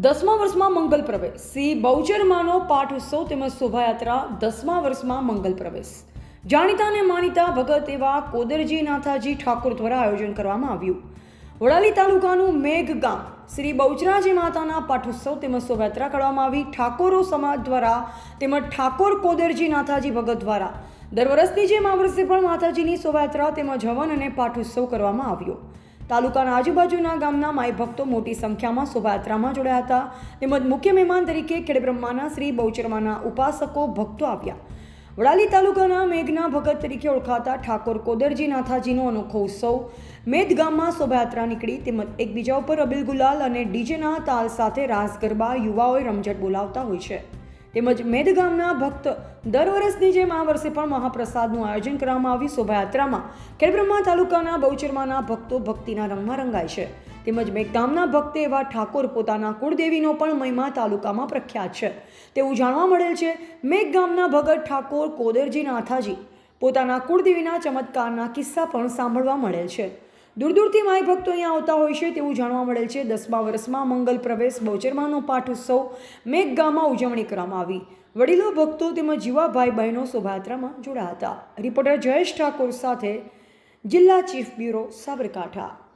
દસમા વર્ષમાં મંગલ પ્રવેશ. શ્રી બહુચરમાનો પાઠ ઉત્સવ તેમજ શોભાયાત્રા દસમા વર્ષમાં મંગલ પ્રવેશ. જાણીતા અને માનીતા ભગત એવા કોદરજી નાથાજી ઠાકોર દ્વારા આયોજન કરવામાં આવ્યું. વડાલી તાલુકાનું મેઘ ગામ. શ્રી બહુચરાજી માતાના પાઠોત્સવ તેમજ શોભાયાત્રા કરવામાં આવી. ઠાકોરો સમાજ દ્વારા તેમજ ઠાકોર કોદરજી નાથાજી ભગત દ્વારા દર વર્ષની જેમ આ વર્ષે પણ માતાજીની શોભાયાત્રા તેમજ હવન અને પાઠોત્સવ કરવામાં આવ્યો. તાલુકાના આજુબાજુના ગામના માઈ ભક્તો મોટી સંખ્યામાં શોભાયાત્રામાં જોડાયા હતા. તેમજ મુખ્ય મહેમાન તરીકે ખેડબ્રહ્માના શ્રી બહુચરમાના ઉપાસકો ભક્તો આવ્યા. વડાલી તાલુકાના મેઘના ભગત તરીકે ઓળખાતા ઠાકોર કોદરજી નાથાજીનો અનોખો ઉત્સવ મેદ ગામમાં શોભાયાત્રા નીકળી તેમજ એકબીજા ઉપર અબિલ ગુલાલ અને ડીજેના તાલ સાથે રાસ ગરબા યુવાઓએ રમઝટ બોલાવતા હોય છે. તેમજ મેદ ગામના ભક્ત દર વર્ષની જેમ આ વર્ષે પણ મહાપ્રસાદનું આયોજન કરવામાં આવ્યું. શોભાયાત્રામાં ખેડબ્રહ્મા તાલુકાના બહુચરમાના ભક્તો ભક્તિના રંગમાં રંગાય છે. તેમજ મેઘધામના ભક્ત એવા ઠાકોર પોતાના કુળદેવીનો પણ મહિમા તાલુકામાં પ્રખ્યાત છે. તેવું જાણવા મળેલ છે મેઘ ગામના ભગત ઠાકોર કોદરજી નાથાજી પોતાના કુળદેવીના ચમત્કારના કિસ્સા પણ સાંભળવા મળેલ છે. દૂર દૂરથી માય ભક્તો અહીંયા આવતા હોય છે તેવું જાણવા મળેલ છે. દસમા વર્ષમાં મંગલ પ્રવેશ બહુચરમાનો પાઠ ઉત્સવ મેઘગામમાં ઉજવણી કરવામાં આવી. વડીલો, ભક્તો તેમજ યુવા ભાઈ બહેનો શોભાયાત્રામાં જોડાયા હતા. રિપોર્ટર જયેશ ઠાકોર સાથે જિલ્લા ચીફ બ્યુરો સાબરકાંઠા.